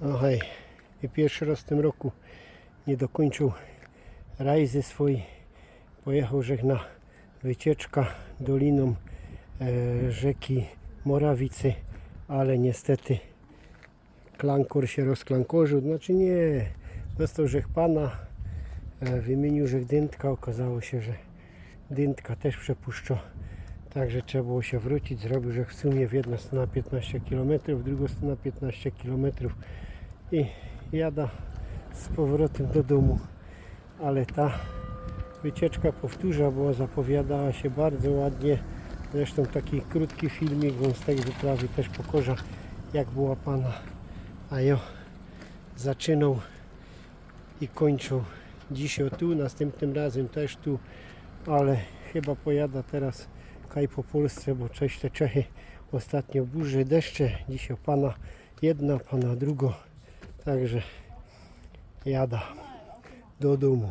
No hej, pierwszy raz w tym roku nie dokończył rajzy swojej. Pojechał żech na wycieczka doliną e, rzeki Morawicy, ale niestety klankor się rozklankorzył. Znaczy nie, dostał żech pana, e, wymienił żech dyntka, okazało się, że dyntka też przepuszcza. Także trzeba było się wrócić, zrobił, że w sumie w jedną stronę 15 km, w drugą stronę 15 km i jada z powrotem do domu. Ale ta wycieczka powtórza, bo zapowiadała się bardzo ładnie. Zresztą taki krótki filmik wam z tej wyprawy też pokorza jak była pana. A ja zaczynał i kończył dzisiaj tu, następnym razem też tu, ale chyba pojada teraz kaj po Polsce, bo cześć te Czechy ostatnio burze, deszcze, dzisiaj pana jedna, pana drugo, także jada do domu.